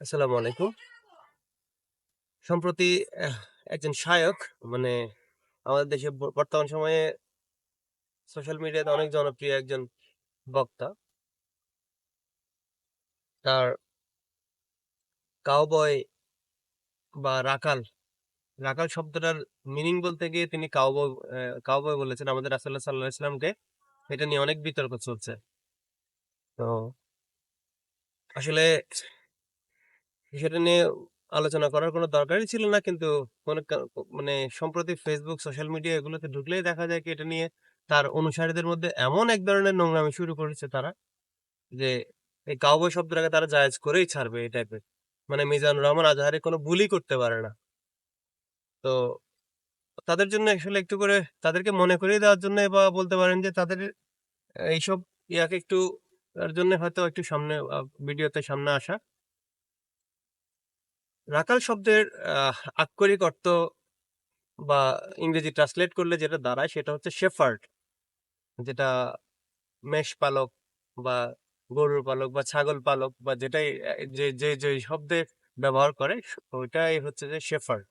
আসসালামু আলাইকুম। সম্প্রতি একজন শায়ক মানে আমাদের দেশে বর্তমান সময়ে সোশ্যাল মিডিয়াতে অনেক জনপ্রিয় একজন বক্তা। তার কাউবয় বা রাকাল, রাকাল শব্দটার মিনিং বলতে গিয়ে তিনি কাউবয় কাউবয় বলেছেন আমাদের রাসূলুল্লাহ সাল্লাল্লাহু আলাইহি ওয়াসাল্লামকে। এটা নিয়ে অনেক বিতর্ক চলছে। তো আসলে বিষয়টা নিয়ে আলোচনা করার কোনো দরকারই ছিল না। কিন্তু কোনো মানে সম্প্রতি ফেসবুক সোশ্যাল মিডিয়া এগুলোতে ঢুকলেই দেখা যায় কি এটা নিয়ে তার অনুসারীদের মধ্যে এমন এক ধরনের নোংরামি শুরু করেছে তারা, যে এই কাউবয় শব্দটাকে তারা জায়েজ করেই ছাড়বে এই টাইপের। মানে মিজানুর রহমান আজহারি কোনো ভুলই করতে পারে না। তো তাদের জন্য আসলে একটু করে তাদেরকে মনে করিয়ে দেওয়ার জন্য বা বলতে পারেন যে তাদের এইসব ইয়াকে একটু তার জন্য হয়তো একটু সামনে ভিডিওতে সামনে আসা। রাকাল শব্দের আক্ষরিক অর্থ বা ইংরেজি ট্রান্সলেট করলে যেটা দাঁড়ায় সেটা হচ্ছে শেফার্ড। যেটা মেষ পালক বা গরুর পালক বা ছাগল পালক বা যেটাই যে যে যে শব্দে ব্যবহার করে ওইটাই হচ্ছে যে শেফার্ড।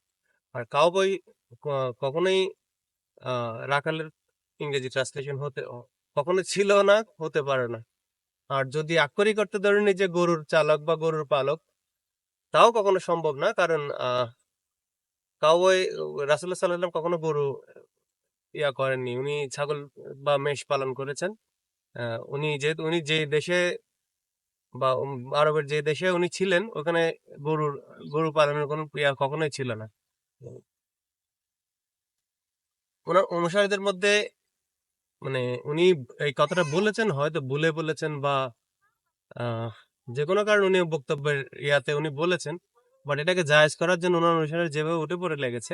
আর কাউবয় ক কখনোই রাকালের ইংরেজি ট্রান্সলেশন হতে কখনো ছিল না, হতে পারে না। আর যদি আক্ষরিক অর্থে ধরে নিই যে গরুর চালক বা গরুর পালক, তাও কখনো সম্ভব না। কারণ কাউবয় আলাইহি ওয়াসাল্লাম কখনো গরু ইয়া করেননি। উনি ছাগল বা মেষ পালন করেছেন। উনি যেহেতু উনি যে দেশে বা আরবের যে দেশে উনি ছিলেন, ওখানে গরুর, গরু পালনের কোনো ইয়া কখনোই ছিল না। ওনার অনুসারীদের মধ্যে মানে উনি এই কথাটা বলেছেন, হয়তো ভুলে বলেছেন বা আ যেকোনো কারণে উনি বক্তব্যের ইয়াতে উনি বলেছেন। বাট এটাকে জায়েজ করার জন্য উনার অনুসারে যেভাবে উঠে পড়ে লেগেছে,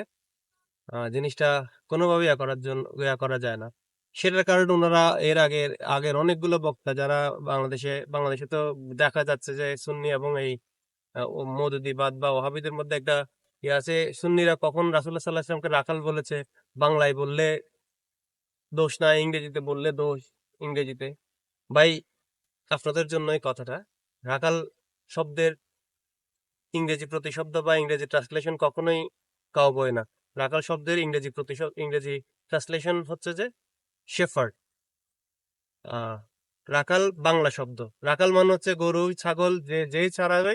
জিনিসটা কোনোভাবেই ইয়া করার জন্য ইয়া করা যায় না। সেটার কারণে উনারা এর আগের আগের অনেকগুলো বক্তা যারা বাংলাদেশে বাংলাদেশে তো দেখা যাচ্ছে যে সুন্নি এবং এই মওদুদিবাদ বা ওহাবীদের মধ্যে একটা ইয়ে আছে। সুন্নিরা কখন রাসূলুল্লাহ সাল্লাল্লাহু আলাইহি ওয়াসাল্লামকে রাকাল বলেছে, বাংলায় বললে দোষ নাই, ইংরেজিতে বললে দোষ, ইংরেজিতে। ভাই আপনাদের জন্যই কথাটা। রাকাল শব্দের ইংরেজি প্রতিশব্দ বা ইংরেজি ট্রান্সলেশন কখনোই কাউবয় না। রাকাল শব্দের ইংরেজি প্রতিশ ইংরেজি ট্রান্সলেশন হচ্ছে যে শেফার্ড। রাকাল বাংলা শব্দ। রাকাল মানে হচ্ছে গরু, ছাগল যে যেই চড়াবে,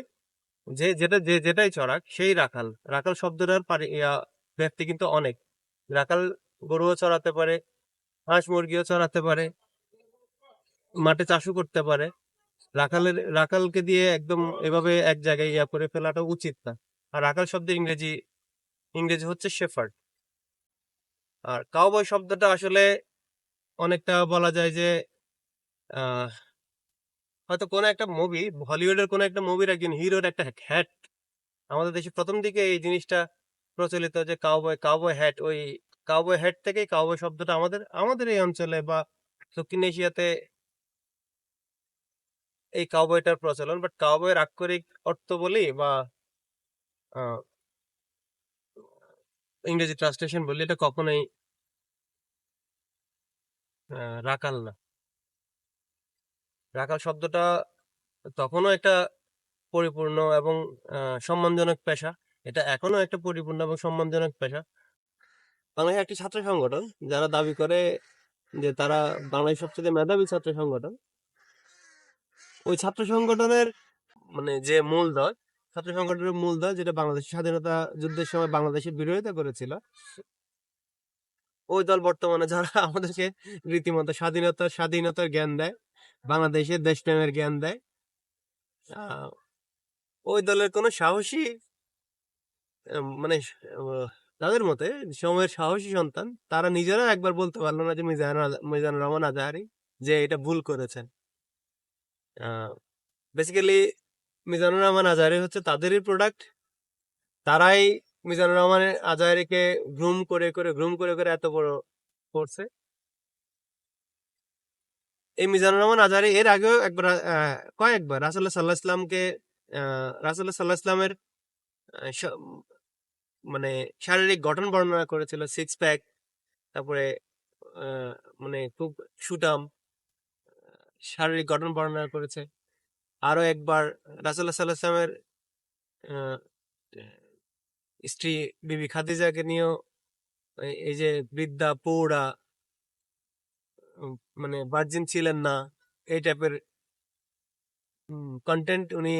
যে যেটা যে যেটাই চড়াক সেই রাকাল। রাকাল শব্দটার ব্যাপ্তি কিন্তু অনেক। রাকাল গরুও চড়াতে পারে, হাঁস মুরগিও চড়াতে পারে। মাঠে চাষও করতে পারে। রাকালের রাখালকে দিয়ে একদম এভাবে এক জায়গায় ইয়া করে ফেলাটা উচিত না। আর রাখাল শব্দের ইংরেজি ইংরেজি হচ্ছে শেফার্ড। আর কাউবয় শব্দটা আসলে অনেকটা বলা যায় যে হয়তো কোনো একটা মুভি, হলিউডের কোনো একটা মুভির একজন হিরোর একটা হ্যাট আমাদের দেশে প্রথম দিকে এই জিনিসটা প্রচলিত যে কাউবয়, কাউবয় হ্যাট ওই কাউবয় হ্যাট থেকেই কাউবয় শব্দটা আমাদের আমাদের এই অঞ্চলে বা দক্ষিণ এশিয়াতে এই কাউবয়টার প্রচলন। বাট কাউবয়ের আক্ষরিক অর্থ বলি বা ইংরেজি ট্রান্সলেশন বলি, এটা কখনোই রাকাল না। রাকাল শব্দটা তখনও একটা পরিপূর্ণ এবং সম্মানজনক পেশা। এটা এখনও একটা পরিপূর্ণ এবং সম্মানজনক পেশা। বাংলাদেশের একটি ছাত্র সংগঠন, যারা দাবি করে যে তারা বাংলাদেশের সবচেয়ে মেধাবী ছাত্র সংগঠন। ওই ছাত্র সংগঠনের মানে যে মূলধন, ছাত্র সংগঠনের মূলধন যেটা বাংলাদেশের স্বাধীনতা যুদ্ধের সময় বাংলাদেশের বিরোধিতা করেছিল। ওই দল বর্তমানে যারা আমাদেরকে রীতিমতো স্বাধীনতা স্বাধীনতার জ্ঞান দেয়, বাংলাদেশের দেশপ্রেমের জ্ঞান দেয়। ওই দলের কোনো সাহসী মানে তাদের মতে সময়ের সাহসী সন্তান তারা নিজেরা একবার বলতে পারল না যে মিজানুর রহমান আজহারি যে এটা ভুল করেছেন। বেসিক্যালি মিজানুর রহমান আজহারি হচ্ছে তাদেরই প্রোডাক্ট। তারাই মিজানুর রহমান আজহারিকে গ্রুম করে, করে গ্রুম করে, করে এত বড় করছে। এই মিজানুর রহমান আজহারি এর আগেও একবার কয়েকবার রাসূলুল্লাহ সাল্লাল্লাহু আলাইহি ওয়াসাল্লামকে আ রাসূলুল্লাহ সাল্লাল্লাহু আলাইহি ওয়াসাল্লামের আ স মানে শারীরিক গঠন বর্ণনা করেছিল। সিক্স প্যাক তারপরে মানে খুব সুঠাম শারীরিক গঠন বর্ণনা করেছে। আরও একবার ওয়াসাল্লামের আহ, স্ত্রী বিবি খাদিজাকে নিয়েও এই- যে বৃদ্ধা পৌড়া মানে ভার্জিন ছিলেন না এই টাইপের কন্টেন্ট উনি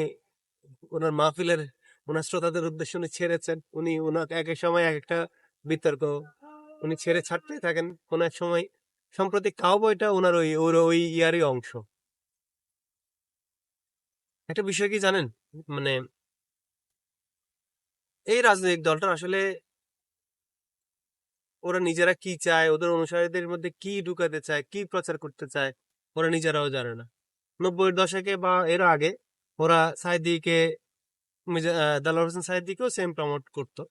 ওনার মাহফিলের ওনার শ্রোতাদের উদ্দেশ্যে উনি ছেড়েছেন উনি ওনাকে এক এক সময় এক একটা বিতর্ক উনি ছেড়ে ছাড়তে থাকেন কোন এক সময় সম্প্রতি কাউবয়টা ওনার ওই, ওর ওই ইয়ারই অংশ। একটা বিষয় কি জানেন? মানে এই রাজনৈতিক দলটা আসলে ওরা নিজেরা কি চায়, ওদের অনুসারীদের মধ্যে কি ঢুকাতে চায়, কি প্রচার করতে চায়, ওরা নিজেরাও জানে না। নব্বইয়ের দশকে বা এর আগে ওরা সাইদিকে দালাল হোসেন সাইদিকেও সেম প্রমোট করতো।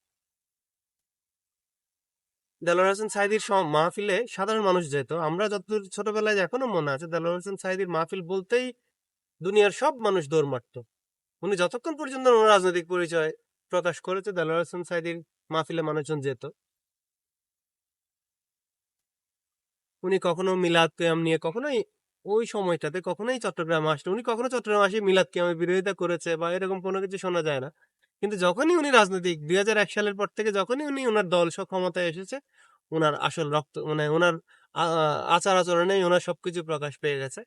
দেলোয়ার হোসেন সাইদির মাহফিলে সাধারণ মানুষ যেত। আমরা যতদূর ছোটবেলায় এখনও মনে আছে দেলোয়ার হোসেন সাইদির মাহফিল বলতেই দুনিয়ার সব মানুষ দৌড় মারত। উনি যতক্ষণ পর্যন্ত রাজনৈতিক পরিচয় প্রকাশ করেছে দেলোয়ার হোসেন সাইদির মাহফিলে মানুষজন যেত। উনি কখনো মিলাদ কেয়াম নিয়ে, কখনোই ওই সময়টাতে কখনোই চট্টগ্রাম আসতো উনি কখনো চট্টগ্রাম আসে মিলাদ কেয়ামের বিরোধিতা করেছে বা এরকম কোনো কিছু শোনা যায় না। কিন্তু যখনই উনি রাজনৈতিক দুই হাজার এক সালের পর থেকে যখনই উনি ওনার দল সব ক্ষমতায় এসেছে ওনার আসল রক্ত মানে ওনার আচার আচরণে ওনার সবকিছু প্রকাশ পেয়ে গেছে।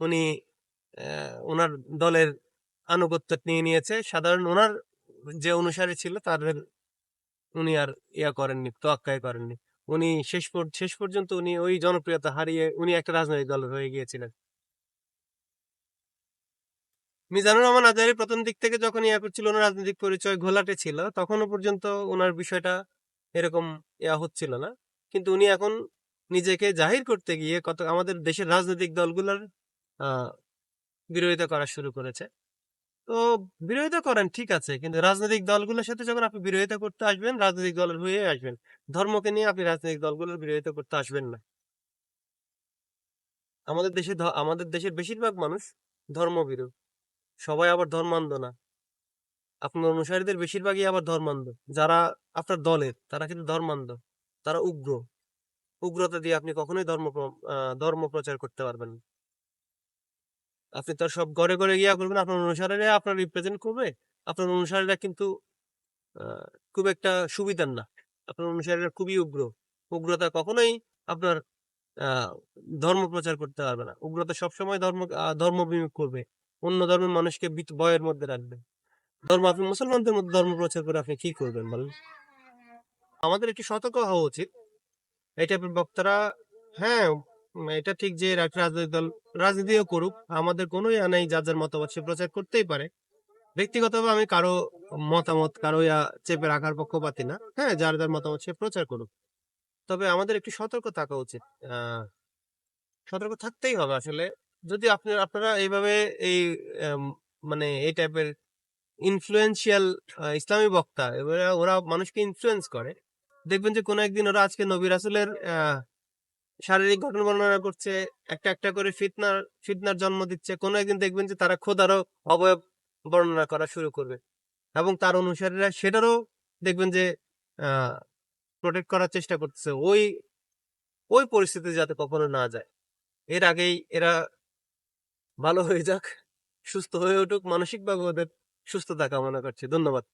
উনি ওনার দলের আনুগত্য নিয়ে নিয়েছে। সাধারণ ওনার যে অনুসারী ছিল তাদের উনি আর ইয়া করেননি, তোয়াক্কাই করেননি। উনি শেষ শেষ পর্যন্ত উনি ওই জনপ্রিয়তা হারিয়ে উনি একটা রাজনৈতিক দল হয়ে গিয়েছিলেন। মিজানুর রহমান আজারি প্রথম দিক থেকে যখন ইয়া করছিল ওনার রাজনৈতিক পরিচয় ঘোলাটে ছিল, তখনও পর্যন্ত ওনার বিষয়টা এরকম ইয়া হচ্ছিল না। কিন্তু উনি এখন নিজেকে জাহির করতে গিয়ে কত, আমাদের দেশের রাজনৈতিক দলগুলোর বিরোধিতা করা শুরু করেছে। তো বিরোধিতা করেন, ঠিক আছে, কিন্তু রাজনৈতিক দলগুলোর সাথে যখন আপনি বিরোধিতা করতে আসবেন, রাজনৈতিক দলের হয়ে আসবেন, ধর্মকে নিয়ে আপনি রাজনৈতিক দলগুলোর বিরোধিতা করতে আসবেন না। আমাদের দেশে আমাদের দেশের বেশিরভাগ মানুষ ধর্মবিরোধ সবাই আবার ধর্মান্ধ না। আপনার অনুসারীদের বেশিরভাগই আবার ধর্মান্ধ। যারা আপনার দলের, তারা কিন্তু ধর্মান্ধ। তারা উগ্র। উগ্রতা দিয়ে আপনি কখনোই ধর্ম ধর্ম প্রচার করতে পারবেন না। আপনি তার সব ঘরে ঘরে গিয়া করবেন আপনার অনুসারীরা আপনার রিপ্রেজেন্ট করবে। আপনার অনুসারীরা কিন্তু খুব একটা সুবিধার না। আপনার অনুসারীরা খুবই উগ্র। উগ্রতা কখনোই আপনার ধর্ম প্রচার করতে পারবে না। উগ্রতা সবসময় ধর্ম ধর্ম বিমুখ করবে। অন্য ধর্মের মানুষকে ভয়ের মধ্যে রাখবে। ধর্ম আপনি মুসলমানদের মধ্যে ধর্ম প্রচার করে আপনি কি করবেন বলেন? আমাদের একটু সতর্ক হওয়া উচিত। টাইপের বক্তারা হ্যাঁ এটা ঠিক যে রাজনৈতিক দল রাজনীতিও করুক, আমাদের কোনো ইয়া নেই, যার যার মতামত সে প্রচার করতেই পারে। ব্যক্তিগতভাবে আমি কারও মতামত, কারও ইয়া চেপে রাখার পক্ষপাতি না। হ্যাঁ যার যার মতামত সে প্রচার করুক। তবে আমাদের একটু সতর্ক থাকা উচিত। সতর্ক থাকতেই হবে আসলে। যদি আপনি আপনারা এইভাবে এই মানে এই টাইপের ইনফ্লুয়েন্সিয়াল ইসলামী বক্তা এবারে ওরা মানুষকে ইনফ্লুয়েন্স করে। দেখবেন যে কোনো একদিন ওরা আজকে নবী রাসুলের আহ, শারীরিক ঘটনা বর্ণনা করছে একটা একটা করে ফিতনার ফিতনার জন্ম দিচ্ছে। কোনো একদিন দেখবেন যে তারা খোদারও অবয়ব বর্ণনা করা শুরু করবে। এবং তার অনুসারীরা সেটারও দেখবেন যে প্রোটেক্ট করার চেষ্টা করতেছে। ওই ওই পরিস্থিতি যাতে কখনো না যায়। এর আগেই এরা ভালো হয়ে যাক সুস্থ হয়ে উঠুক মানসিকভাবে ওদের সুস্থতা কামনা করছি ধন্যবাদ।